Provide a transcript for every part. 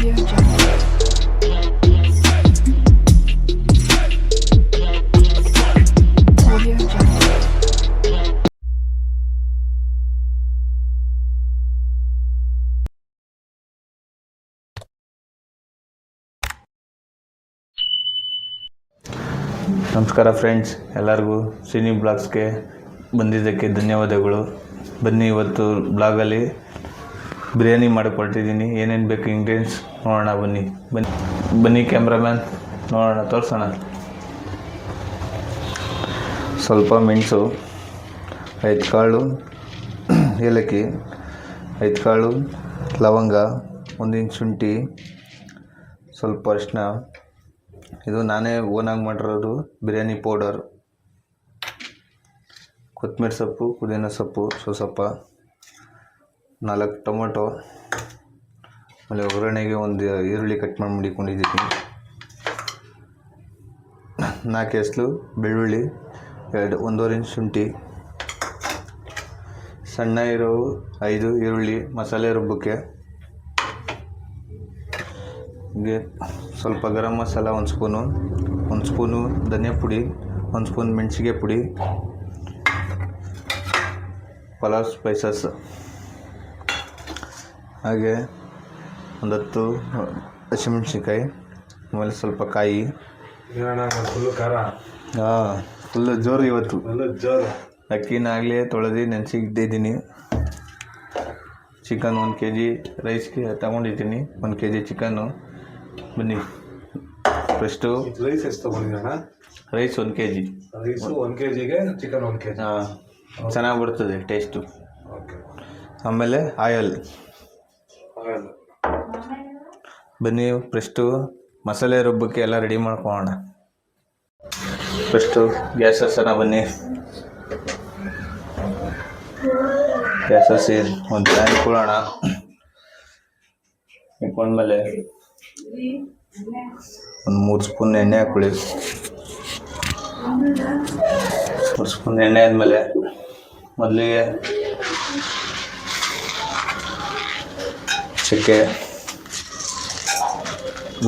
ನಮಸ್ಕಾರ ಫ್ರೆಂಡ್ಸ್ ಎಲ್ಲರಿಗೂ ಸಿನಿ ಬ್ಲಾಗ್ಸ್ಗೆ ಬಂದಿದ್ದಕ್ಕೆ ಧನ್ಯವಾದಗಳು. ಬನ್ನಿ ಇವತ್ತು ಬ್ಲಾಗಲ್ಲಿ ಬಿರಿಯಾನಿ ಮಾಡಿಕೊಳ್ತಿದ್ದೀನಿ. ಏನೇನು ಬೇಕು ಇಂಗ್ರೀಡಿಯೆಂಟ್ಸ್ ನೋಡೋಣ, ಬನ್ನಿ. ಬನ್ನಿ. ಬನ್ನಿ ಕ್ಯಾಮ್ರಾಮ್ಯಾನ್ ನೋಡೋಣ, ತೋರಿಸೋಣ. ಸ್ವಲ್ಪ ಮೆಣಸು ಐದು ಕಾಳು ಏಲಕ್ಕಿ ಐದು ಕಾಳು ಲವಂಗ, ಒಂದಿನ ಶುಂಠಿ, ಸ್ವಲ್ಪ ಅರಿಶಿನ ಇದು ನಾನೇ ಓನಾಗಿ ಮಾಡಿರೋದು ಬಿರಿಯಾನಿ ಪೌಡರ್ ಕೊತ್ತಂಬರಿ ಸೊಪ್ಪು, ಪುದೀನ ಸೊಪ್ಪು, ಸೊಸಪ್ಪ. ನಾಲ್ಕು ಟೊಮೊಟೊ, ಆಮೇಲೆ ಒಗ್ಗರಣೆಗೆ ಒಂದು ಈರುಳ್ಳಿ ಕಟ್ ಮಾಡಿ ಮಡಿಕೊಂಡಿದ್ದೀನಿ. ನಾಲ್ಕು ಎಸ್ಲು ಬೆಳ್ಳುಳ್ಳಿ, ಎರಡು ಒಂದೂವರೆ ಇಂಚ್ ಶುಂಠಿ, ಸಣ್ಣ ಇರೋ ಐದು ಈರುಳ್ಳಿ, ಮಸಾಲೆ ರುಬ್ಬಕ್ಕೆ. ಹೀಗೆ ಸ್ವಲ್ಪ ಗರಂ ಮಸಾಲ ಒಂದು ಸ್ಪೂನು ಒಂದು ಸ್ಪೂನು ಧನಿಯಾ ಪುಡಿ, ಒಂದು ಸ್ಪೂನ್ ಮೆಣಸಿಗೆ ಪುಡಿ, ಪಲಾವ್ ಸ್ಪೈಸಸ್ ಹಾಗೆ ಒಂದು ಹತ್ತು ಹಸಿಮೆಣ್ಸಿನ್ಕಾಯಿ ಆಮೇಲೆ ಸ್ವಲ್ಪ ಕಾಯಿ. ಫುಲ್ಲು ಖಾರ. ಹಾಂ ಫುಲ್ಲು ಜೋರು ಇವತ್ತು. ಫುಲ್ಲು ಜೋರು. ಅಕ್ಕಿನಾಗಲೇ ತೊಳೆದು ನೆನೆಸಿಟ್ಟಿದ್ದೀನಿ ಚಿಕನ್ ಒಂದು ಕೆ ಜಿ ರೈಸ್ಗೆ ತಗೊಂಡಿದ್ದೀನಿ. ಒಂದು ಕೆ ಜಿ ಚಿಕನ್ನು. ಬನ್ನಿ. ಫಸ್ಟು ರೈಸ್ ಎಷ್ಟು ತೊಗೊಂಡಿದ್ದಣ್ಣ ರೈಸ್ ಒಂದು ಕೆ ಜಿ ರೈಸು ಒಂದು ಕೆ ಜಿಗೆ ಚಿಕನ್ ಒಂದು ಕೆ ಜಿ ಹಾಂ ಚೆನ್ನಾಗಿ ಬರ್ತದೆ ಟೇಸ್ಟು. ಆಮೇಲೆ ಆಯಲ್. ಬನ್ನಿ ಫಸ್ಟು ಮಸಾಲೆ ರುಬ್ಬಕ್ಕೆ ಎಲ್ಲ ರೆಡಿ ಮಾಡ್ಕೊಳ್ಳೋಣ ಫಸ್ಟು ಗ್ಯಾಸ್ ಹಸನ ಬನ್ನಿ. ಗ್ಯಾಸ್ ಹಸಿ ಒಂದು ಪ್ಯಾನ್ ಇಟ್ಕೊಳ್ಳೋಣ ಇಟ್ಕೊಂಡ್ಮೇಲೆ ಒಂದು ಮೂರು ಸ್ಪೂನ್ ಎಣ್ಣೆ ಹಾಕೊಳ್ಳಿ ಮೂರು ಸ್ಪೂನ್ ಎಣ್ಣೆ ಆದಮೇಲೆ ಮೊದಲಿಗೆ ಚಕ್ಕೆ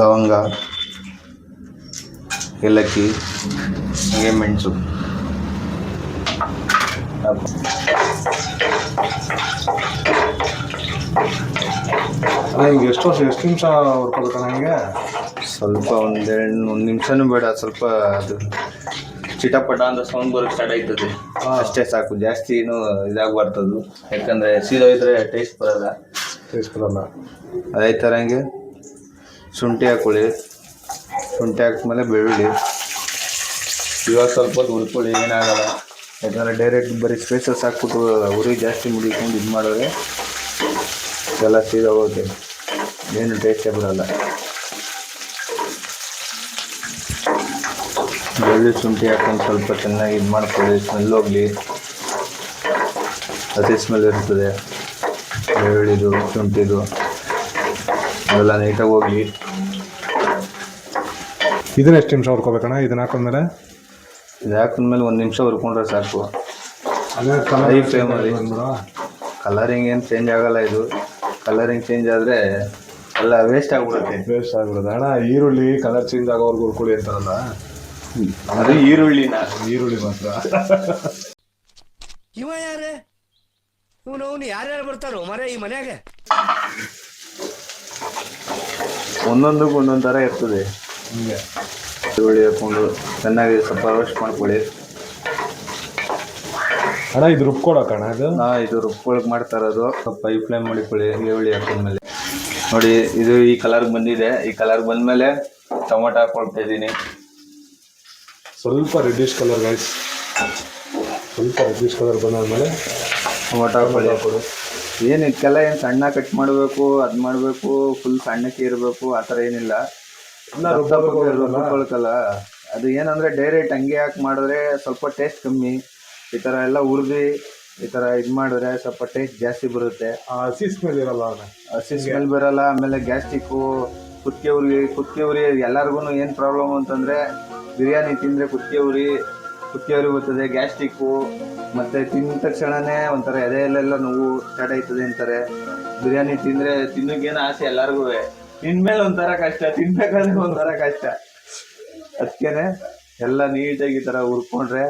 ಲವಂಗ ಏಲಕ್ಕಿ ಹಾಗೆ ಮೆಣಸು. ಹಿಂಗೆ ಎಷ್ಟು ವರ್ಷ ಎಷ್ಟು ನಿಮಿಷ ಹುರ್ಕೋಬೇಕಣ್ಣ ನನಗೆ ಸ್ವಲ್ಪ ಒಂದೆರಡು ಒಂದು ನಿಮಿಷನೂ ಬೇಡ ಸ್ವಲ್ಪ ಅದು ಚಿಟಪಟ ಅಂತ ಸೌಂಡ್ ಬರೋಕ್ಕೆ ಸ್ಟಾರ್ಟ್ ಆಯ್ತದೆ. ಅಷ್ಟೇ ಸಾಕು ಜಾಸ್ತಿ ಏನು ಇದಾಗಬಾರ್ದು ಯಾಕಂದರೆ ಸೀದೋಯ್ದ್ರೆ ಟೇಸ್ಟ್ ಬರಲ್ಲ. ಟೇಸ್ಟ್ ಬರಲ್ಲ. ಅದೇ ಥರ ಹಂಗೆ. ಶುಂಠಿ ಹಾಕೊಳ್ಳಿ ಶುಂಠಿ ಹಾಕಿದ್ಮೇಲೆ ಬೆಳ್ಳುಳ್ಳಿ. ಇವಾಗ ಸ್ವಲ್ಪ ಹೊತ್ತು ಹುರ್ಕೊಳ್ಳಿ, ಏನಾಗಲ್ಲ. ಯಾಕಂದರೆ ಡೈರೆಕ್ಟ್ ಬರೀ ಸ್ಪೇಸಸ್ ಹಾಕ್ಬಿಟ್ಟು ಉರಿ ಜಾಸ್ತಿ ಮುಡಿಕೊಂಡು ಇದು ಮಾಡಿದ್ರೆ ಎಲ್ಲ ಸೀದಾ ಹೋಗುತ್ತೆ. ಏನು ಟೇಸ್ಟೇ ಬರಲ್ಲ ಬೆಳ್ಳುಳ್ಳಿ, ಶುಂಠಿ ಹಾಕೊಂಡು ಸ್ವಲ್ಪ ಚೆನ್ನಾಗಿ ಇದು ಮಾಡ್ಕೊಳ್ಳಿ. ಸ್ಮೆಲ್ ಹೋಗಲಿ. ಹಸಿ ಸ್ಮೆಲ್ ಇರ್ತದೆ. ಬೆಳ್ಳುಳ್ಳಿದು, ಶುಂಠಿದು. ಅವೆಲ್ಲ ನೀಟಾಗಿ ಹೋಗಿ ಇದನ್ನ ಎಷ್ಟು ನಿಮಿಷ ಹುರ್ಕೋಬೇಕಣ್ಣ ಇದನ್ನ ಹಾಕೊಂಡ್ಮೇಲೆ? ಇದು ಹಾಕಿದ್ಮೇಲೆ ಒಂದು ನಿಮಿಷ ಹುರ್ಕೊಂಡ್ರೆ ಸಾಕು. ಅದೇ ಕಲರಿಂಗ್ ಏನು ಚೇಂಜ್ ಆಗಲ್ಲ ಇದು. ಕಲರಿಂಗ್ ಚೇಂಜ್ ಆದರೆ ಎಲ್ಲ ವೇಸ್ಟ್ ಆಗಿಬಿಡುತ್ತೆ. ವೇಸ್ಟ್ ಆಗ್ಬಿಡುತ್ತೆ. ಅಣ್ಣ ಈರುಳ್ಳಿ ಕಲರ್ ಚೇಂಜ್ ಆಗೋವರೆಗೂ ಹುರ್ಕೊಳ್ಳಿ ಅಂತಾರಲ್ಲ? ಅದು ಈರುಳ್ಳಿನ. ಈರುಳ್ಳಿ ಮಾತ್ರ. ಇವ ಯಾರೇ? ಇವನು ಅವನು ಯಾರ್ಯಾರು ಬರ್ತಾರೋ? ಮರೆ ಈ ಮನೆಯಾಗೆ? ಒಂದೊಂದಕ್ಕೂ ಒಂದೊಂದು ಥರ ಇರ್ತದೆ. ಹಿಂಗೆ ಈರುಳ್ಳಿ ಹಾಕ್ಕೊಂಡು ಚೆನ್ನಾಗಿ ಸ್ವಲ್ಪ ರೋಸ್ಟ್ ಮಾಡ್ಕೊಳ್ಳಿ. ಅಣ್ಣ ಇದು ರುಬ್ಕೊಳಕಣ್ಣ ಇದು ಹಾಂ ಇದು ರುಬ್ಕೊಳಕ್ಕೆ ಮಾಡ್ತಾ ಇರೋದು. ಸ್ವಲ್ಪ ಈ ಫ್ಲೇಮ್ ಮಾಡಿಕೊಳ್ಳಿ ಈರುಳ್ಳಿ ಹಾಕಿದ್ಮೇಲೆ ನೋಡಿ ಇದು ಈ ಕಲರ್ಗೆ ಬಂದಿದೆ. ಈ ಕಲರ್ ಬಂದಮೇಲೆ ಟೊಮೊಟೊ ಹಾಕೊಳ್ತಾ ಇದ್ದೀನಿ. ಸ್ವಲ್ಪ ರೆಡ್ಡಿಶ್ ಕಲರ್ ಗೈಸ್ ಸ್ವಲ್ಪ ರೆಡ್ಡಿಶ್ ಕಲರ್ ಬಂದಾದ್ಮೇಲೆ ಟೊಮೊಟೊ ಹಾಕೊಳ್ಳಿ ಏನು ಇದಕ್ಕೆಲ್ಲ ಏನು ಸಣ್ಣ ಕಟ್ ಮಾಡಬೇಕು ಅದು ಮಾಡಬೇಕು ಫುಲ್ ಸಣ್ಣಕ್ಕೆ ಇರಬೇಕು ಆ ಥರ ಏನಿಲ್ಲ? ರುಬ್ಕೊಳ್ಕಲ್ಲ. ಅದು ಏನಂದ್ರೆ ಡೈರೆಕ್ಟ್ ಹಂಗೆ ಹಾಕಿ ಮಾಡಿದ್ರೆ ಸ್ವಲ್ಪ ಟೇಸ್ಟ್ ಕಮ್ಮಿ. ಈ ಥರ ಎಲ್ಲ ಹುರಿದು ಈ ಥರ ಇದು ಮಾಡಿದ್ರೆ ಸ್ವಲ್ಪ ಟೇಸ್ಟ್ ಜಾಸ್ತಿ ಬರುತ್ತೆ. ಆ ಹಸಿ ಸ್ಮೆಲ್ ಇರಲ್ಲ ಹಸಿ ಸ್ಮೆಲ್ ಬರಲ್ಲ ಆಮೇಲೆ ಗ್ಯಾಸ್ಟಿಕ್ಕು ಕುತ್ತಿಗೆ ಉರಿ ಕುತ್ತಿಗೆ ಉರಿ ಎಲ್ಲರಿಗೂ ಏನು ಪ್ರಾಬ್ಲಮ್ ಅಂತಂದರೆ ಬಿರಿಯಾನಿ ತಿಂದರೆ ಕುತ್ತಿಗೆ ಉರಿ ಕುತ್ತಿಗೆ ಉರಿ ಬರ್ತದೆ ಗ್ಯಾಸ್ಟಿಕ್ಕು ಮತ್ತು ತಿಂದ ತಕ್ಷಣವೇ ಒಂಥರ ಎದೆಯಲ್ಲೆಲ್ಲ ನೋವು ಸ್ಟಾರ್ಟ್ ಆಯ್ತದೆ ಅಂತಾರೆ. ಬಿರಿಯಾನಿ ತಿಂದರೆ ತಿನ್ನೋಕ್ಕೇನು ಆಸೆ ಎಲ್ಲರಿಗೂ ಇನ್ಮೇಲೆ ಒಂಥರ ಕಷ್ಟ ತಿನ್ಬೇಕಾದ್ರೆ ಒಂಥರ ಕಷ್ಟ. ಅದಕ್ಕೇನೆ ಎಲ್ಲ ನೀಟಾಗಿ ಈ ಥರ ಹುರ್ಕೊಂಡ್ರೆ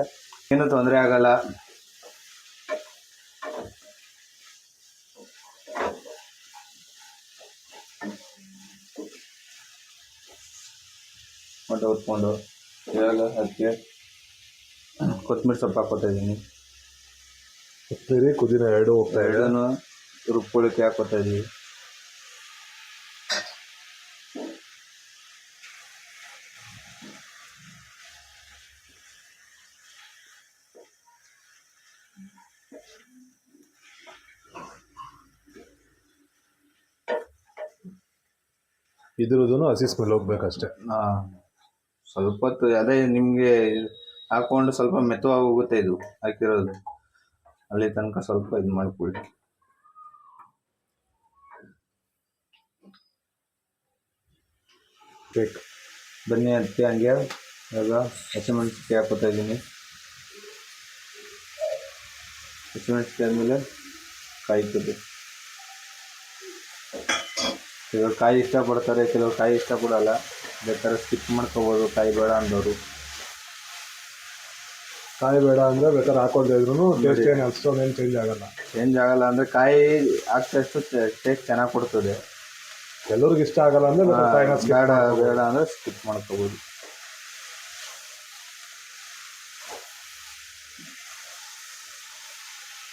ಏನು ತೊಂದರೆ ಆಗಲ್ಲ. ಮತ್ತೆ ಹುರ್ಕೊಂಡು ಇವಾಗ ಅದಕ್ಕೆ ಕೊತ್ತಂಬರಿ ಸೊಪ್ಪು ಹಾಕೋತಾ ಇದ್ದೀನಿ. ಕೊತ್ತಂಬರಿ ಕುದಿನ ಎರಡು ಹೋಗ್ತಾ ಎರಡನ್ನು ರುಬ್ಕೊಳ್ಳಿಕ್ಕೆ ಹಾಕೋತಾ ಇದೀವಿ ಇದ್ರದ್ದು ಹಸಿ ಮೇಲೆ ಹೋಗ್ಬೇಕಷ್ಟೇ. ಸ್ವಲ್ಪ ಹೊತ್ತು ಅದೇ ನಿಮಗೆ ಹಾಕೊಂಡು ಸ್ವಲ್ಪ ಮೆತ್ತವಾಗಿ ಹೋಗುತ್ತೆ ಇದು ಹಾಕಿರೋದು. ಅಲ್ಲಿ ತನಕ ಸ್ವಲ್ಪ ಇದು ಮಾಡ್ಕೊಳ್ಳಿ. ಬೇಕು ಬನ್ನಿ ಅದಕ್ಕೆ ಹಂಗೆ. ಇವಾಗ ಹಸಿಮೆಣಸಿಕಾಯಿ ಹಾಕೋತಾ ಇದ್ದೀನಿ. ಹಸಿಮೆಣಸಿಕಾಯಿ ಆದಮೇಲೆ ಕಾಯಿ ಇವಾಗ ಕಾಯಿ ಇಷ್ಟಪಡ್ತಾರೆ ಕೆಲವ್ರು ಕಾಯಿ ಇಷ್ಟಪಡಲ್ಲ. ಬೇಕಾದ್ರೆ ಸ್ಕಿಪ್ ಮಾಡ್ಕೋಬೋದು ಕಾಯಿ ಬೇಡ ಅಂದವರು. ಕಾಯಿ ಬೇಡ ಅಂದ್ರೆ ಬೇಕಾದ್ರೆ ಹಾಕೊಂತ ಇದ್ರು ಟೇಸ್ಟ್ ಏನು ಅಷ್ಟೊಂದೇನು ಚೇಂಜ್ ಆಗಲ್ಲ. ಚೇಂಜ್ ಆಗಲ್ಲ ಅಂದರೆ ಕಾಯಿ ಹಾಕ್ತಷ್ಟು ಟೇಸ್ಟ್ ಚೆನ್ನಾಗಿ ಕೊಡ್ತದೆ. ಎಲ್ಲರಿಗೂ ಇಷ್ಟ ಆಗಲ್ಲ ಅಂದ್ರೆ ಬೇಡ. ಬೇಡ ಅಂದರೆ ಸ್ಕಿಪ್ ಮಾಡ್ಕೋಬೋದು.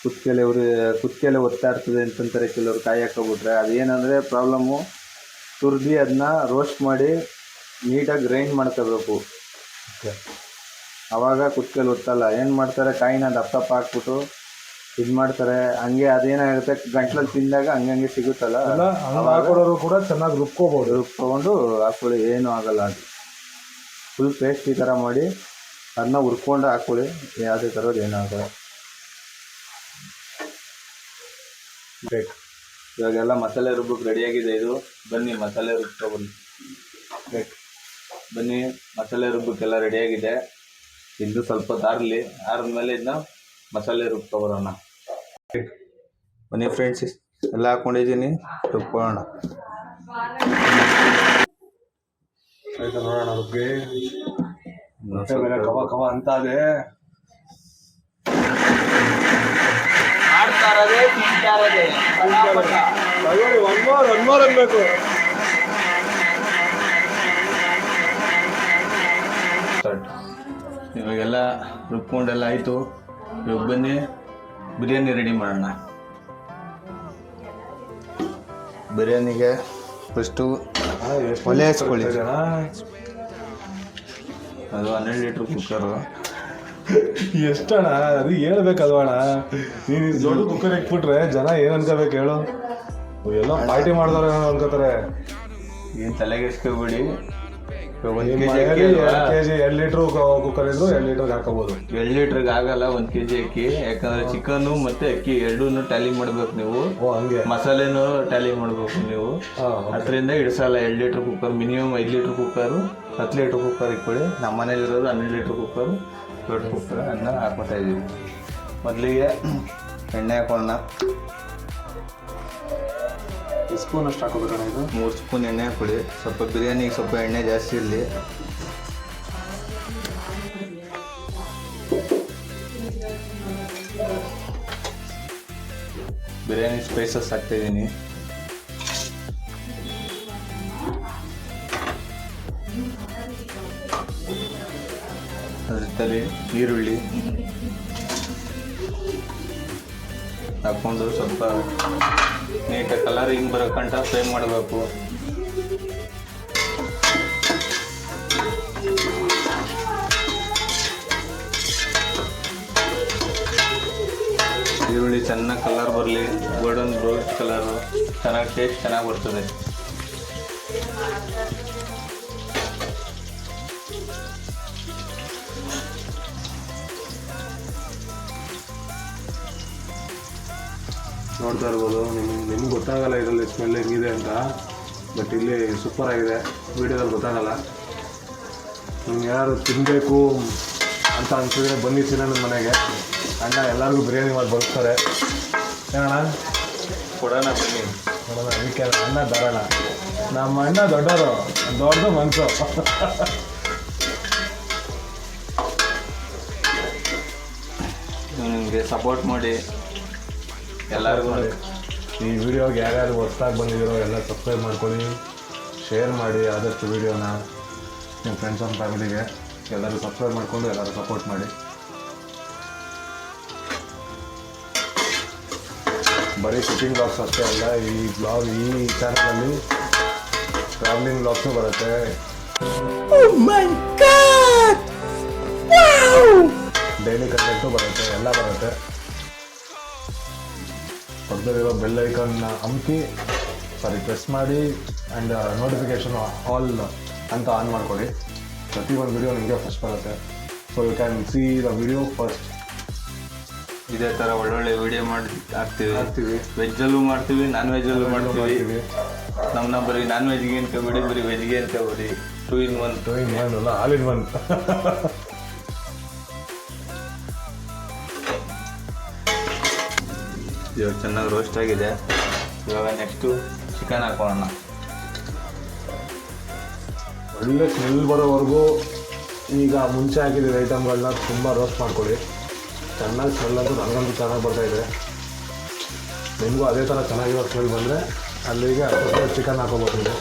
ಕುತ್ತಿಗೆಲೆ ಉರಿ ಕುತ್ತಿಗೆಲೆ ಒತ್ತಾ ಇರ್ತದೆ ಅಂತಂತಾರೆ ಕೆಲವರು ಕಾಯಿ ಹಾಕೋಬಿಟ್ರೆ ಅದೇನಂದರೆ ಪ್ರಾಬ್ಲಮ್ಮು ತುರ್ದಿ ಅದನ್ನ ರೋಸ್ಟ್ ಮಾಡಿ ನೀಟಾಗಿ ಗ್ರೈಂಡ್ ಮಾಡ್ಕೋಬೇಕು. ಆವಾಗ ಅವಾಗ ಕುತ್ತಿಗೆಲೆ ಒತ್ತಲ್ಲ. ಏನು ಮಾಡ್ತಾರೆ ಕಾಯಿನ ದಪ್ಪ ದಪ್ಪ ಹಾಕ್ಬಿಟ್ಟು ಇದು ಮಾಡ್ತಾರೆ. ಹಂಗೆ ಅದೇನಾಗುತ್ತೆ ಗಂಟ್ಲಲ್ಲಿ ತಿಂದಾಗ ಹಂಗಂಗೆ ಸಿಗುತ್ತಲ್ಲ? ಹಾಕೊಡೋರು ಕೂಡ ಚೆನ್ನಾಗಿ ರುಬ್ಕೋಬೋದು. ರುಬ್ಕೊಂಡು ಹಾಕೊಳ್ಳಿ ಏನೂ ಆಗಲ್ಲ ಅದು. ಫುಲ್ ಪೇಸ್ಟ್ ಈ ಥರ ಮಾಡಿ ಅದನ್ನ ಹುರ್ಕೊಂಡು ಹಾಕೊಳ್ಳಿ ಯಾವುದೇ ಥರದ್ದು ಏನಾಗಲ್ಲ ಬೇಕು. ಇವಾಗೆಲ್ಲ ಮಸಾಲೆ ರುಬ್ಬಕ್ಕೆ ರೆಡಿಯಾಗಿದೆ ಇದು. ಬನ್ನಿ ಮಸಾಲೆ ರುಬ್ಕೊಬನ್ನಿ ಬೇಕು. ಬನ್ನಿ ಮಸಾಲೆ ರುಬ್ಬಕ್ಕೆಲ್ಲ ರೆಡಿಯಾಗಿದೆ ಇದು ಸ್ವಲ್ಪ ಆರಲಿ ಆರಿದ್ಮೇಲೆ ಇದನ್ನ ಮಸಾಲೆ ರುಬ್ಕೊಬರೋಣ. ಬನ್ನಿ ಫ್ರೆಂಡ್ಸ್ ಎಲ್ಲ ಹಾಕೊಂಡಿದ್ದೀನಿ ರುಬ್ಕೊಳ್ಳೋಣ. ನೋಡೋಣ ರುಬ್ಬಿ ಕವ ಕವ ಅಂತ ಅದೇ ಒನ್ ಮೋರ್ ಒನ್ ಮೋರ್ ಅನ್ಬೇಕು ಇವಾಗೆಲ್ಲ ರುಬ್ಕೊಂಡೆಲ್ಲ ಆಯಿತು. ಇವಾಗ ಬನ್ನಿ ಬಿರಿಯಾನಿ ರೆಡಿ ಮಾಡೋಣ. ಬಿರಿಯಾನಿಗೆ ಫಸ್ಟು ಒಲೆ ಹಚ್ಕೊಳ್ಳಿ ಅದು ಹನ್ನೆರಡು ಲೀಟ್ರ್ ಕುಕ್ಕರು ಎಷ್ಟಣ್ಣ? ಅದು ಹೇಳ್ಬೇಕಲ್ವಣ ನೀನು ದೊಡ್ಡ ಕುಕ್ಕರ್ ಇಟ್ಬಿಟ್ರೆ ಜನ ಏನ್ ಅನ್ಕೋಬೇಕು ಹೇಳು? ಎಲ್ಲ ಪಾರ್ಟಿ ಮಾಡ್ದಾರ ಅನ್ಕೋತಾರೆ. ಏನ್ ತಲೆಗೆಸ್ಕೋಬೇಡಿ ಒಂದು ಕೆಜಿ? ಎರಡು ಲೀಟ್ರ್ ಕುಕ್ಕರ್ ಇದ್ರು ಎರಡು ಲೀಟರ್ಗೆ ಹಾಕೋಬೋದು. ಎರಡು ಲೀಟ್ರಿಗೆ ಆಗಲ್ಲ ಒಂದು ಕೆಜಿ ಅಕ್ಕಿ. ಯಾಕಂದ್ರೆ ಚಿಕನ್ ಮತ್ತೆ ಅಕ್ಕಿ ಎರಡೂ ಟ್ಯಾಲಿ ಮಾಡ್ಬೇಕು ನೀವು. ಮಸಾಲೆನು ಟ್ಯಾಲಿ ಮಾಡ್ಬೇಕು ನೀವು. ಅದರಿಂದ ಇಡಿಸಲ್ಲ ಎರಡು ಲೀಟರ್ ಕುಕ್ಕರ್ ಮಿನಿಮಮ್ ಐದ್ ಲೀಟರ್ ಕುಕ್ಕರ್ ಹತ್ತು ಲೀಟರ್ ಕುಕ್ಕರ್ ಇಟ್ಕೊಳ್ಳಿ ನಮ್ಮ ಮನೇಲಿರೋದು ಹನ್ನೆರಡು ಲೀಟರ್ ಕುಕ್ಕರು ಕುಕ್ಕರ್ ಅದನ್ನ ಹಾಕ್ಕೊತಾ ಇದ್ದೀವಿ ಮೊದಲಿಗೆ ಎಣ್ಣೆ ಹಾಕೋಣ ಸ್ಪೂನ್ ಅಷ್ಟು ಹಾಕೋಬೇಕಣ್ಣ ಇದು? ಮೂರು ಸ್ಪೂನ್ ಎಣ್ಣೆ ಹಾಕೊಳ್ಳಿ ಸ್ವಲ್ಪ ಬಿರಿಯಾನಿಗೆ ಸ್ವಲ್ಪ ಎಣ್ಣೆ ಜಾಸ್ತಿ ಇರಲಿ. ಬಿರಿಯಾನಿ ಸ್ಪೈಸಸ್ ಹಾಕ್ತಿದ್ದೀನಿ ಜೊತೆಲಿ ಈರುಳ್ಳಿ. ಹಾಕೊಂಡು ಸ್ವಲ್ಪ ನೀಟಾಗಿ ಕಲರ್ ಹಿಂಗೆ ಬರೋ ಕಂಟ ಫ್ರೈ ಮಾಡಬೇಕು. ಈರುಳ್ಳಿ ಚೆನ್ನಾಗಿ ಕಲರ್ ಬರಲಿ. ಗೋಲ್ಡನ್ ರೋಸ್ಟ್ ಕಲರು ಚೆನ್ನಾಗಿ ಟೇಸ್ಟ್ ಚೆನ್ನಾಗಿ ಬರ್ತದೆ. ನೋಡ್ತಾ ಇರ್ಬೋದು. ನಿಮ್ಗೆ ನಿಮ್ಗೆ ಗೊತ್ತಾಗಲ್ಲ ಇದರಲ್ಲಿ ಸ್ಮೆಲ್ ಹೆಂಗಿದೆ ಅಂತ. ಬಟ್ ಇಲ್ಲಿ ಸೂಪರ್ ಆಗಿದೆ. ವಿಡಿಯೋದಲ್ಲಿ ಗೊತ್ತಾಗಲ್ಲ. ನಿಮ್ಗೆ ಯಾರು ತಿನ್ನಬೇಕು ಅಂತ ಅನ್ಸಿದ್ರೆ ಬನ್ನಿ ತಿನ್ನೋಣ ಮನೆಗೆ. ಅಣ್ಣ ಎಲ್ಲರಿಗೂ ಬಿರಿಯಾನಿ ಮಾಡಿ ಬಡಿಸ್ತಾರೆ ಏನಣ್ಣ? ಕೊಡೋಣ ಬನ್ನಿ. ಕೊಡೋಣ. ಅದಕ್ಕೆ ಅಣ್ಣ ಬರೋಣ ನಮ್ಮ ಅಣ್ಣ ದೊಡ್ಡವರು ದೊಡ್ಡದು ಮನ್ಸು. ನಿಮಗೆ ಸಪೋರ್ಟ್ ಮಾಡಿ. ಎಲ್ಲರಿಗೂ ಈ ವಿಡಿಯೋಗೆ ಯಾರ್ಯಾರು ಹೊಸ್ದಾಗಿ ಬಂದಿದ್ದೀರೋ ಎಲ್ಲ ಸಬ್ಸ್ಕ್ರೈಬ್ ಮಾಡ್ಕೊಳ್ಳಿ. ಶೇರ್ ಮಾಡಿ ಆದಷ್ಟು ವಿಡಿಯೋನ ನಿಮ್ಮ ಫ್ರೆಂಡ್ಸ್ ಆ್ಯಂಡ್ ಫ್ಯಾಮಿಲಿಗೆ ಎಲ್ಲರೂ ಸಬ್ಸ್ಕ್ರೈಬ್ ಮಾಡಿಕೊಂಡು ಎಲ್ಲರೂ ಸಪೋರ್ಟ್ ಮಾಡಿ. ಬರೀ ಕುಕಿಂಗ್ ಬ್ಲಾಗ್ಸ್ ಅಷ್ಟೇ ಅಲ್ಲ ಈ ಬ್ಲಾಗ್ ಈ ಚಾನಲಲ್ಲಿ ಟ್ರಾವೆಲಿಂಗ್ ಬ್ಲಾಗ್ಸು ಬರುತ್ತೆ. ಡೈಲಿ ಕಂಟೆಂಟು ಬರುತ್ತೆ ಎಲ್ಲ ಬರುತ್ತೆ. ಪಕ್ಕದಲ್ಲಿರೋ ಬೆಲ್ ಹಂಪಿ ಅಮ್ಕಿ ಸಾರಿ ಪ್ರೆಸ್ ಮಾಡಿ ಆ್ಯಂಡ್ ನೋಟಿಫಿಕೇಷನ್ ಆಲ್ ಅಂತ ಆನ್ ಮಾಡ್ಕೊಳ್ಳಿ. ಪ್ರತಿ ಒಂದು ವಿಡಿಯೋ ನಿಮಗೆ ಫಸ್ಟ್ ಬರುತ್ತೆ. So you can see the video first ಇದೇ ಥರ ಒಳ್ಳೊಳ್ಳೆ ವಿಡಿಯೋ ಮಾಡಿ ಹಾಕ್ತೀವಿ. ಹಾಕ್ತೀವಿ. ವೆಜ್ಜಲ್ಲೂ ಮಾಡ್ತೀವಿ ನಾನ್ ವೆಜ್ಜಲ್ಲೂ ಮಾಡ್ತೀವಿ. ನಮ್ಮ ನಮ್ಮನ್ನ ಬರೀ ನಾನ್ ವೆಜ್ಗೆ ಅನ್ಕೋಬೇಡಿ ಬರೀ ವೆಜ್ಗೆ ಅನ್ಕೋಬೇಡಿ two in one two in one ಅಲ್ಲ ಆಲ್ ಇನ್ ಒನ್ ಇವಾಗ ಚೆನ್ನಾಗಿ ರೋಸ್ಟ್ ಆಗಿದೆ. ಇವಾಗ ನೆಕ್ಸ್ಟು ಚಿಕನ್ ಹಾಕೋಣ. ಒಳ್ಳೆ ಸ್ಮೆಲ್ ಬರೋವರೆಗೂ ಈಗ ಮುಂಚೆ ಹಾಕಿದ್ದೀವಿ ಐಟಮ್ಗಳನ್ನ ತುಂಬ ರೋಸ್ಟ್ ಮಾಡ್ಕೊಳ್ಳಿ. ಚೆನ್ನಾಗಿ ಸ್ಮೆಲ್ ಅಂತೂ ನನಗಂತೂ ಚೆನ್ನಾಗಿ ಬರ್ತಾ ಇದೆ. ನಿಮಗೂ ಅದೇ ಥರ ಚೆನ್ನಾಗಿರೋ ಸ್ಮೆಲ್ ಬಂದರೆ ಅಲ್ಲಿಗೆ ಚಿಕನ್ ಹಾಕೋಬೋದು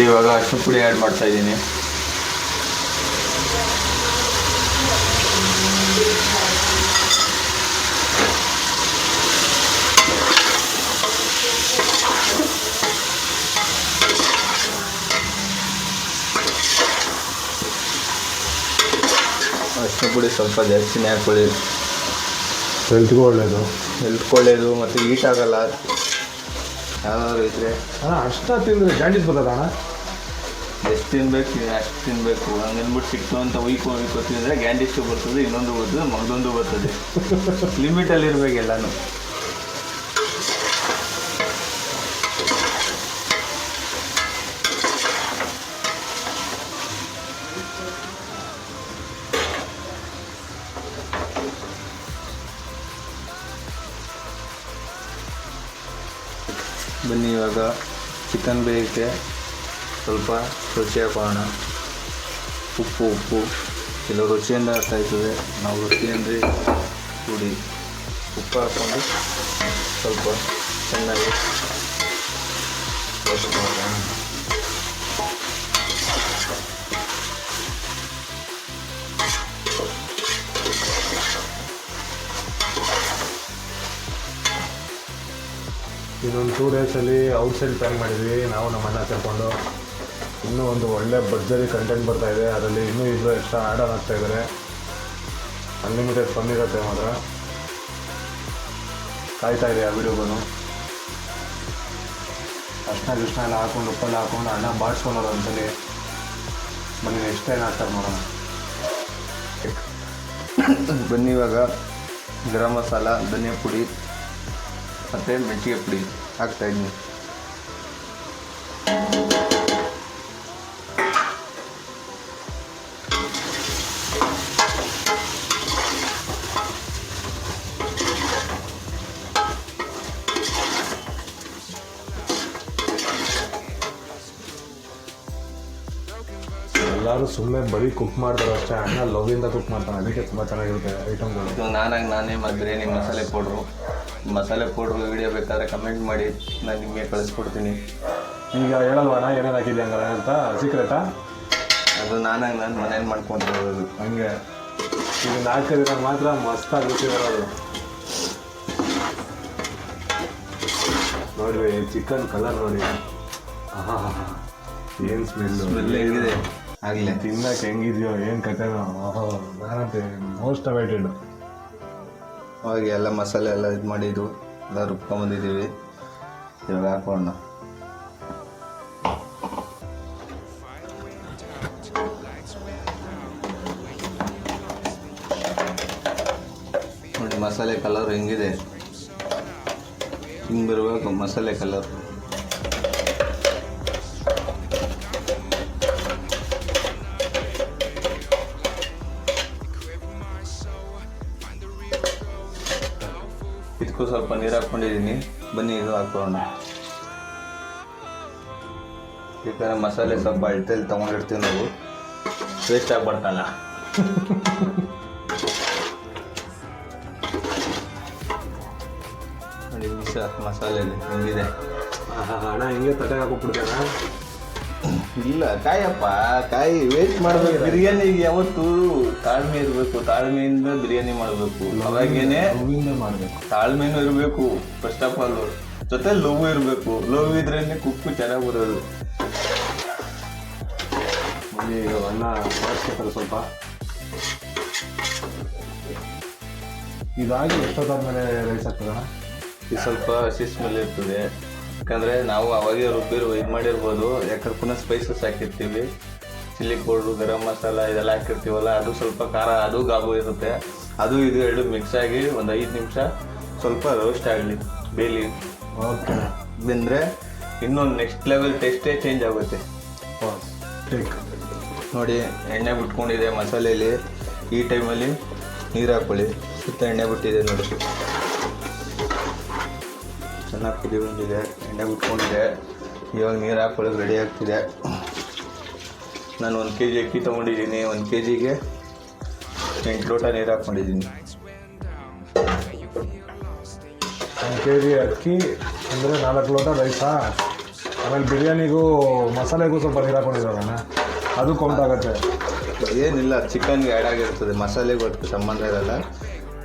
ಇವಾಗ ಅಷ್ಟು ಪುಡಿ ಆ್ಯಡ್ ಮಾಡ್ತಾ ಇದ್ದೀನಿ. ಅಷ್ಟು ಪುಡಿ ಸ್ವಲ್ಪ ಜಾಸ್ತಿನೇ ಹಾಕೊಳ್ಳಿ. ಹೆಲ್ತ್ಗೂ ಒಳ್ಳೆಯದು ಹೆಲ್ತ್ಗೆ ಒಳ್ಳೆಯದು ಮತ್ತು ಹೀಟ್ ಆಗಲ್ಲ. ಯಾವ್ದಾದ್ರು ಇದ್ರೆ. ಅಣ್ಣ ಅಷ್ಟ ತಿಂದರೆ ಜಾಂಡೀಸ್ ಬರ್ತದ ಅಣ್ಣ? ಎಷ್ಟು ತಿನ್ಬೇಕು ಅಷ್ಟು ತಿನ್ಬೇಕು. ಹಂಗನ್ಬಿಟ್ಟು ಸಿಕ್ತು ಅಂತ ಉಯ್ಕೊ ಉಯ್ಕೊ ತಿಂದರೆ ಗ್ಯಾಂಡಿಸ್ಟು ಬರ್ತದೆ ಇನ್ನೊಂದು ಬರ್ತದೆ ಮಗದೊಂದು ಬರ್ತದೆ. ಲಿಮಿಟಲ್ಲಿ ಇರಬೇಕು ಎಲ್ಲಾನು. ಚಿಕನ್ ಬೇಯಕ್ಕೆ ಸ್ವಲ್ಪ ರುಚಿಯಾಗಿ ಹಾಕೋಣ ಉಪ್ಪು ಉಪ್ಪು. ಕೆಲವು ರುಚಿಯಿಂದ ಅರ್ಥ ನಾವು ರುಚಿ ಅಂದರೆ ಪುಡಿ ಉಪ್ಪು ಹಾಕ್ಕೊಂಡು ಸ್ವಲ್ಪ ಚೆನ್ನಾಗಿ ಮಾಡೋಣ ಇನ್ನೊಂದು ಟೂ ಡೇಸಲ್ಲಿ ಔಟ್ಸೈಡ್ ಪ್ಲ್ಯಾನ್ ಮಾಡಿದ್ವಿ. ನಾವು ನಮ್ಮ ಅಣ್ಣ ಸೇರಿಕೊಂಡು ಇನ್ನೂ ಒಂದು ಒಳ್ಳೆ ಭರ್ಜರಿ ಕಂಟೆಂಟ್ ಬರ್ತಾ ಇದೆ. ಅದರಲ್ಲಿ ಇನ್ನೂ ಇಬ್ಬರು ಎಕ್ಸ್ಟ್ರಾ ಆ್ಯಡ್ ಆನ್ ಆಗ್ತಾ ಇದ್ದಾರೆ ಅನ್ಲಿಮಿಟೆಡ್ ಫನ್ ಇರುತ್ತೆ ಮಾತ್ರ. ಕಾಯ್ತಾ ಇದೆ ಆ ವಿಡಿಯೋಗೂ ಅರ್ಶನ ಕೃಷ್ಣ ಎಲ್ಲ ಹಾಕೊಂಡು, ಉಪ್ಪೆಲ್ಲ ಹಾಕೊಂಡು ಅಣ್ಣ ಬಾಡಿಸ್ಕೊಳೋರು ಅಂತಲ್ಲಿ ಬನ್ನಿ ನೆಕ್ಸ್ಟ್ ಏನು ಹಾಕ್ತಾರೆ ನೋಡೋಣ ಬನ್ನಿ ಇವಾಗ ಗರಂ ಮಸಾಲ, ಧನಿಯಾ ಪುಡಿ. ಮತ್ತು ಮೆಣಸಿಗೆ ಪುಡಿ ಹಾಕ್ತಾ ಇದ್ದೀನಿ ಎಲ್ಲರೂ ಸುಮ್ಮನೆ ಬರೀ ಕುಕ್ ಮಾಡ್ತಾರೆ ಅಷ್ಟೇ ಅಣ್ಣ ಲವ್ವಿಂದ ಕುಕ್ ಮಾಡ್ತಾನೆ ಅದಕ್ಕೆ ತುಂಬ ಚೆನ್ನಾಗಿರುತ್ತೆ ಐಟಮ್ಗಳು ಇದು ನಾನಾಗಿ ನಾನೇ ಮತ್ತು ಬಿರಿಯಾನಿ ಮಸಾಲೆ ಪೌಡ್ರು ಮಸಾಲೆ ಪೌಡ್ರ್ ವಿಡಿಯೋ ಬೇಕಾದ್ರೆ ಕಮೆಂಟ್ ಮಾಡಿ ನಾನು ನಿಮಗೆ ಕಳಿಸ್ಕೊಡ್ತೀನಿ. ಈಗ ಹೇಳಲ್ವಾ ಅಣ್ಣ ಏನೇನು ಹಾಕಿದ್ದೆ ಹಂಗಾರೆ ಅಂತ ಸೀಕ್ರೆಟಾ ಅದು ನಾನಾಗಿ ನಾನು ಮನೇಲಿ ಮಾಡ್ಕೊಂಡಿರೋದು ಹಂಗೆ. ಈಗ ನಾಲ್ಕು ದಿನ ಮಾತ್ರ ಮಸ್ತಾಗಿ ರುಚಿ ಬರೋದು ನೋಡ್ರಿ ಚಿಕನ್ ಕಲರ್ ನೋಡಿ. ಏನು ಸ್ಮೆಲ್ ಸ್ಮೆಲ್ ಹೆಂಗಿದೆ? ಆಗಲಿ ತಿನ್ನಕ್ಕೆ ಹೆಂಗಿದೆಯೋ ಏನು ಕತೆನೋ ಓಹೋ ನಾನಂತೆ ಮೋಸ್ಟ್ ಅವೈಟೆಡ್ ಅವಾಗ ಎಲ್ಲ ಮಸಾಲೆ ಎಲ್ಲ ಇದು ಮಾಡಿದ್ದು ಎಲ್ಲ ರುಬ್ಕೊಂಬಂದಿದ್ದೀವಿ ಇವಾಗ ಹಾಕೋಣ. ನೋಡಿ, ಮಸಾಲೆ ಕಲರ್ ಹೆಂಗಿದೆ? ಹಿಂಗೆ ಬರಬೇಕು ಮಸಾಲೆ ಕಲರ್ ಇದಕ್ಕೂ ಸ್ವಲ್ಪ ನೀರು ಹಾಕ್ಕೊಂಡಿದ್ದೀನಿ. ಬನ್ನಿ, ಇದು ಹಾಕೋಣ. ಥರ ಮಸಾಲೆ ಸ್ವಲ್ಪ ಅಳತೆಯಲ್ಲಿ ತೊಗೊಂಡಿರ್ತೀವಿ ನಾವು. ವೇಸ್ಟ್ ಆಗ್ಬಾರ್ದಲ್ಲ. ನೋಡಿ ಮಸಾಲೆ ಹೆಂಗಿದೆ? ಅಣ್ಣ, ಹೆಂಗೆ ತಟ್ಟೆ ಹಾಕೊಬಿಡ್ತೇನೆ ಇಲ್ಲ ಕಾಯಪ್ಪ ಕಾಯಿ ವೇಸ್ಟ್ ಮಾಡ್ಬೇಕು. ಬಿರಿಯಾನಿಗೆ ಯಾವತ್ತು ತಾಳ್ಮೆ ಇರಬೇಕು ತಾಳ್ಮೆಯಿಂದ ಬಿರಿಯಾನಿ ಮಾಡಬೇಕು. ಅವಾಗೇನೆ ಹೂವಿಂದ ಮಾಡಬೇಕು. ತಾಳ್ಮೆನೂ ಇರಬೇಕು ಫಸ್ಟ್ ಆಫ್ ಆಲ್ ಜೊತೆ ಲವ್ ಇರಬೇಕು. ಲವ್ ಇದ್ರೇನೆ ಕುಕ್ಕು ಚೆನ್ನಾಗಿ ಬರೋದು. ಈಗ ಅನ್ನ ಮಾಡಿಸ್ಕೊತಾರೆ ಸ್ವಲ್ಪ. ಇದಾಗಿ ಎಷ್ಟೊತ್ತಾದ್ಮೇಲೆ ರೈಸ್ ಆಗ್ತದ? ಇದು ಸ್ವಲ್ಪ ಹಸಿ ಮೇಲೆ ಇರ್ತದೆ. ಯಾಕಂದ್ರೆ ನಾವು ಅವಾಗೇ ರುಬ್ಬಿರು ಇದು ಮಾಡಿರ್ಬೋದು. ಯಾಕಂದ್ರೆ ಪುನಃ ಸ್ಪೈಸಸ್ ಹಾಕಿರ್ತೀವಿ. ಚಿಲ್ಲಿ ಪೌಡ್ರು ಗರಂ ಮಸಾಲ ಇದೆಲ್ಲ ಹಾಕಿರ್ತೀವಲ್ಲ ಅದು ಸ್ವಲ್ಪ ಖಾರ ಅದು ಗಾಬು ಇರುತ್ತೆ. ಅದು ಇದು ಎರಡು ಮಿಕ್ಸ್ ಆಗಿ ಒಂದು ಐದು ನಿಮಿಷ ಸ್ವಲ್ಪ ರೋಸ್ಟ್ ಆಗಲಿ ಬೇಲಿ. ಓಕೆ ಬಂದರೆ ಇನ್ನೊಂದು ನೆಕ್ಸ್ಟ್ ಲೆವೆಲ್ ಟೇಸ್ಟೇ ಚೇಂಜ್ ಆಗುತ್ತೆ. ನೋಡಿ ಎಣ್ಣೆ ಬಿಟ್ಕೊಂಡಿದೆ ಮಸಾಲೆಯಲ್ಲಿ ಈ ಟೈಮಲ್ಲಿ ನೀರು ಹಾಕ್ಕೊಳ್ಳಿ ಸುತ್ತ ಎಣ್ಣೆ ಬಿಟ್ಟಿದೆ ನೋಡಿ. ಚೆನ್ನಾಗಿ ಕುದಿ ಬಂದಿದೆ ಎಣ್ಣೆ ಬಿಟ್ಕೊಂಡಿದೆ ಇವಾಗ ನೀರು ಹಾಕೊಳ್ಳೋದು ರೆಡಿ ಆಗ್ತಿದೆ. ನಾನು ಒಂದು ಕೆ ಜಿ ಅಕ್ಕಿ ತೊಗೊಂಡಿದ್ದೀನಿ ಒಂದು ಕೆ ಜಿಗೆ ಎಂಟು ಲೋಟ ನೀರು ಹಾಕ್ಕೊಂಡಿದ್ದೀನಿ ಒಂದು ಕೆ ಜಿ ಅಕ್ಕಿ ಅಂದರೆ ನಾಲ್ಕು ಲೋಟ ರೈಸಾ? ಆಮೇಲೆ ಬಿರಿಯಾನಿಗೂ ಮಸಾಲೆಗೂ ಸ್ವಲ್ಪ ನೀರು ಹಾಕೊಂಡಿರೋಣ ಅದು ಕೌಂಟ್ ಆಗುತ್ತೆ. ಏನಿಲ್ಲ ಚಿಕನ್ಗೆ ಆ್ಯಡ್ ಆಗಿರ್ತದೆ. ಮಸಾಲೆಗೂ ಅದಕ್ಕೆ ಸಂಬಂಧ ಇರಲ್ಲ.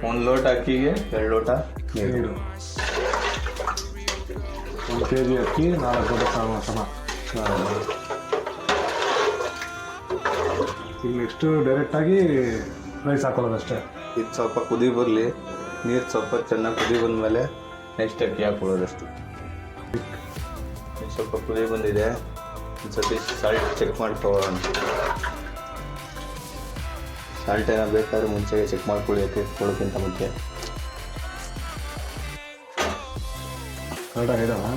ಒಂದು ಲೋಟ ಅಕ್ಕಿಗೆ ಎರಡು ಲೋಟ ನೀರು. ಒಂದು ಕೆ ಜಿ ಅಕ್ಕಿ ನಾಲ್ಕು ಸಮ ಸಮ ಈಗ ನೆಕ್ಸ್ಟು ಡೈರೆಕ್ಟಾಗಿ ರೈಸ್ ಹಾಕೊಳ್ಳೋದಷ್ಟೇ ಇದು ಸ್ವಲ್ಪ ಕುದಿ ಬರಲಿ, ನೀರು ಸ್ವಲ್ಪ ಚೆನ್ನಾಗಿ ಕುದಿ ಬಂದಮೇಲೆ ನೆಕ್ಸ್ಟ್ ಅಕ್ಕಿ ಹಾಕೊಳ್ಳೋದಷ್ಟು ಸ್ವಲ್ಪ ಕುದಿ ಬಂದಿದೆ. ಒಂದು ಸತಿ ಸಾಲ್ಟ್ ಚೆಕ್ ಮಾಡ್ಕೊಳ್ಳೋಣ ಸಾಲ್ಟ್ ಏನೋ ಬೇಕಾದ್ರೆ ಮುಂಚೆಗೆ ಚೆಕ್ ಮಾಡ್ಕೊಳ್ಳಿ ಅಕ್ಕಿ ಇಟ್ಕೊಳ್ಳೋಕ್ಕಿಂತ ಮುಂಚೆ ಕರೆಕ್ಟಾಗಿ ಇದಾವ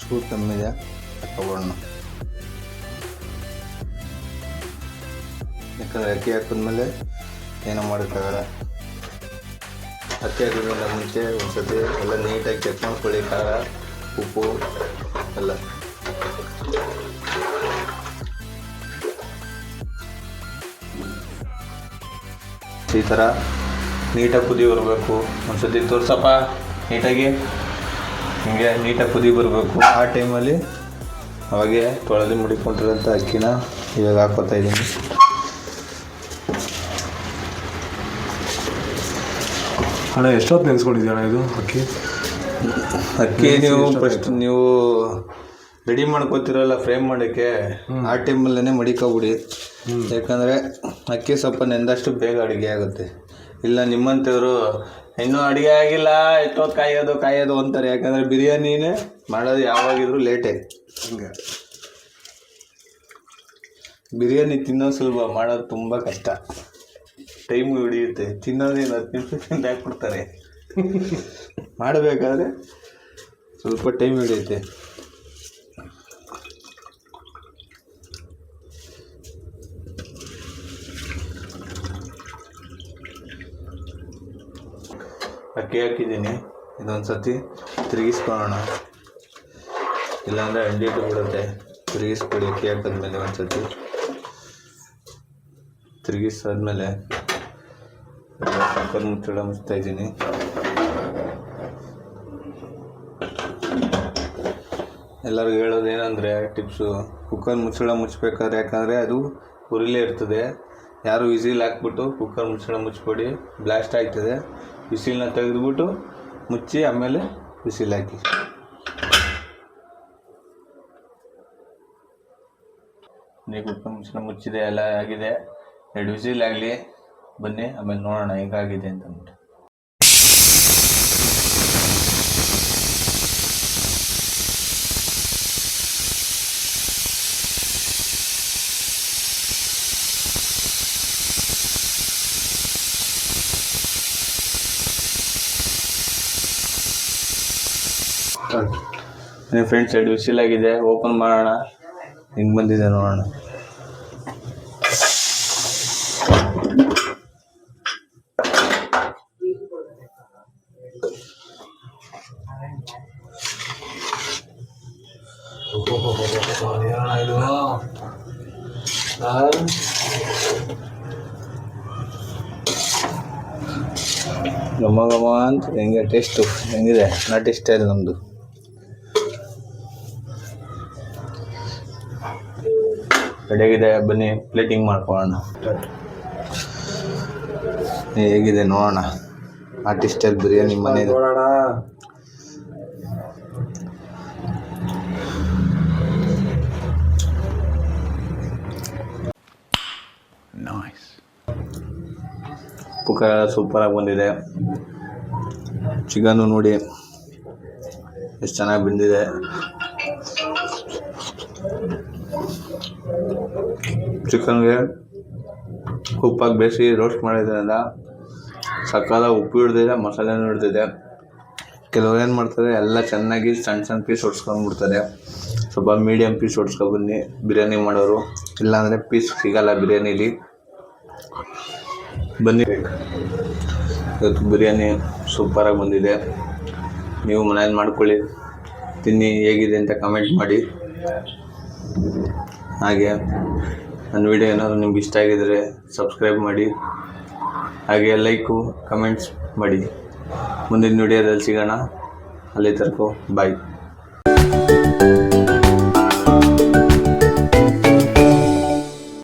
ಚೂರು ಕಮ್ಮಿದೆ ತಗೊಳ್ಳೋಣ ಯಾಕಂದರೆ ಅಕ್ಕಿ ಹಾಕಿದ್ಮೇಲೆ ಏನೋ ಮಾಡೋಕ್ಕಾಗಲ್ಲ. ಅಕ್ಕಿ ಹಾಕಿದ್ಮೇಲೆ ಮುಂಚೆ ಒಂದ್ಸತಿ ಎಲ್ಲ ನೀಟಾಗಿ ಚೆಕ್ ಮಾಡ್ಕೊಳ್ಳಿ ಉಪ್ಪು, ಎಲ್ಲ. ಈ ಥರ ನೀಟಾಗಿ ಕುದಿ ಬರಬೇಕು ಒಂದ್ಸತಿ ತೋರ್ಸಪ್ಪ, ನೀಟಾಗಿ. ಹಿಂಗೆ ನೀಟಾಗಿ ಕುದಿ ಬರಬೇಕು. ಆ ಟೈಮಲ್ಲಿ ಅವಾಗೆ ತೊಳೆದು ಮುಡಿಕೊಂಡಿರೋಂಥ ಅಕ್ಕಿನ ಇವಾಗ ಹಾಕೋತಾ ಇದ್ದೀನಿ. ಅಣ್ಣ ಎಷ್ಟೊತ್ತು ನೆನೆಸ್ಕೊಂಡಿದ್ಯಣ್ಣ ಇದು ಅಕ್ಕಿ? ಅಕ್ಕಿ ನೀವು ಫಸ್ಟ್ ನೀವು ರೆಡಿ ಮಾಡ್ಕೋತಿರಲ್ಲ ಫ್ರೇಮ್ ಮಾಡೋಕ್ಕೆ ಆ ಟೈಮಲ್ಲೇ ಮಡಿಕೋಬಿಡಿ. ಯಾಕಂದರೆ ಅಕ್ಕಿ ಸ್ವಲ್ಪ ನೆಂದಷ್ಟು ಬೇಗ ಅಡುಗೆ ಆಗುತ್ತೆ. ಇಲ್ಲ ನಿಮ್ಮಂಥವ್ರು ಇನ್ನೂ ಅಡುಗೆ ಆಗಿಲ್ಲ. ಎಷ್ಟೊತ್ತು ಕಾಯೋದು ಕಾಯೋದು ಅಂತಾರೆ. ಯಾಕಂದರೆ ಬಿರಿಯಾನಿನೇ ಮಾಡೋದು ಯಾವಾಗಿದ್ರು ಲೇಟೇ ಹಿಂಗೆ. ಬಿರಿಯಾನಿ ತಿನ್ನೋದು ಸುಲಭ ಮಾಡೋದು ತುಂಬ ಕಷ್ಟ. ಟೈಮು ಹಿಡಿಯುತ್ತೆ. ತಿನ್ನೋದೇನು ಹತ್ತು ನಿಮಿಷ ತಿಂದು ಹಾಕ್ಬಿಡ್ತಾರೆ. ಮಾಡಬೇಕಾದ್ರೆ ಸ್ವಲ್ಪ ಟೈಮ್ ಹಿಡಿಯುತ್ತೆ. ಅಕ್ಕಿ ಹಾಕಿದ್ದೀನಿ. ಇದೊಂದು ಸತಿ ತಿರುಗಿಸ್ಕೊಳ್ಳೋಣ. ಇಲ್ಲಾಂದರೆ ಅಂಡಿ ಬಿಡುತ್ತೆ ತಿರುಗಿಸ್ಕೊಡಿ ಅಕ್ಕಿ ಹಾಕಿದ್ಮೇಲೆ ಒಂದು ಸತಿ ತಿರುಗಿಸಾದ್ಮೇಲೆ ಕುಕ್ಕರ್ ಮುಚ್ಚಳ ಮುಚ್ತಾ ಇದ್ದೀನಿ. ಎಲ್ಲರಿಗೂ ಹೇಳೋದು ಏನಂದರೆ, ಟಿಪ್ಸು, ಕುಕ್ಕರ್ ಮುಚ್ಚಳ ಮುಚ್ಚಬೇಕಾದ್ರೆ ಯಾಕಂದರೆ ಅದು ಉರಿಲೇ ಇರ್ತದೆ. ಯಾರು ವಿಸಿಲ್ ಹಾಕ್ಬಿಟ್ಟು ಕುಕ್ಕರ್ ಮುಚ್ಚಳ ಮುಚ್ಕೊಡಿ ಬ್ಲಾಸ್ಟ್ ಆಗ್ತದೆ. ವಿಸಿಲ್ನ ತೆಗೆದುಬಿಟ್ಟು ಮುಚ್ಚಿ ಆಮೇಲೆ ಬಿಸಿಲು ಹಾಕಿ. ನೀವು ಮುಂಚಿನ ಮುಚ್ಚಿದೆ, ಎಲ್ಲ ಆಗಿದೆ. ಎರಡು ವಿಸಿಲ್ ಆಗಲಿ. ಬನ್ನಿ, ಆಮೇಲೆ ನೋಡೋಣ ಹೇಗಾಗಿದೆ ಅಂತ ಅಂದ್ಬಿಟ್ಟು. ಫ್ರೆಂಡ್ಸ್ ಸೈಡ್ ವಿಸಿಲ್ ಆಗಿದೆ. ಓಪನ್ ಮಾಡೋಣ. ಹಿಂಗೆ ಬಂದಿದೆ ನೋಡೋಣ. ಘಮ ಘಮ ಅಂತ ಹೆಂಗೆ ಟೇಸ್ಟು? ಹೆಂಗಿದೆ? ನಾಟಿ ಸ್ಟೈಲ್ ನಮ್ಮದು ರೆಡಿಯಾಗಿದೆ ಬನ್ನಿ ಪ್ಲೇಟಿಂಗ್ ಮಾಡ್ಕೊಳ್ಳೋಣ. ಹೇಗಿದೆ ನೋಡೋಣ. ಆರ್ಟಿಸ್ಟಲ್ ಸ್ಟೈಲ್ ಬಿರಿಯಾನಿ ಮನೆ ನೋಡೋಣ. ಪುಕ್ಕ ಸೂಪರಾಗಿ ಬಂದಿದೆ. ಚಿಕನ್ನು ನೋಡಿ ಎಷ್ಟು ಚೆನ್ನಾಗಿ ಬಂದಿದೆ. ಚಿಕನ್ಗೆ ಉಪ್ಪಾಗಿ ಬೇಯಿಸಿ ರೋಸ್ಟ್ ಮಾಡಿದ್ರಿಂದ ಸಕಾಲ ಉಪ್ಪು ಹಿಡ್ದಿದೆ, ಮಸಾಲೆನೂ ಹಿಡ್ದಿದೆ. ಕೆಲವ್ರು ಏನು ಮಾಡ್ತಾರೆ, ಎಲ್ಲ ಚೆನ್ನಾಗಿ ಸಣ್ಣ ಸಣ್ಣ ಪೀಸ್ ಹೊಡ್ಸ್ಕೊಂಡ್ಬಿಡ್ತಾರೆ ಸ್ವಲ್ಪ ಮೀಡಿಯಮ್ ಪೀಸ್ ಹೊಡ್ಸ್ಕೊಬನ್ನಿ ಬಿರಿಯಾನಿ ಮಾಡೋರು. ಇಲ್ಲಾಂದರೆ ಪೀಸ್ ಸಿಗಲ್ಲ ಬಿರಿಯಾನಿಲಿ. ಬನ್ನಿ. ಇವತ್ತು ಬಿರಿಯಾನಿ ಸೂಪರಾಗಿ ಬಂದಿದೆ. ನೀವು ಮನೇಲಿ ಮಾಡ್ಕೊಳ್ಳಿ. ತಿನ್ನಿ, ಹೇಗಿದೆ ಅಂತ ಕಮೆಂಟ್ ಮಾಡಿ. ಹಾಗೆ. ನನ್ನ ವಿಡಿಯೋ ಏನಾದರೂ ನಿಮ್ಗೆ ಇಷ್ಟ ಆಗಿದರೆ ಸಬ್ಸ್ಕ್ರೈಬ್ ಮಾಡಿ. ಹಾಗೆ ಲೈಕು ಕಮೆಂಟ್ಸ್ ಮಾಡಿ. ಮುಂದಿನ ವಿಡಿಯೋದಲ್ಲಿ ಸಿಗೋಣ. ಅಲ್ಲಿ ತರ್ಕೋ ಬಾಯ್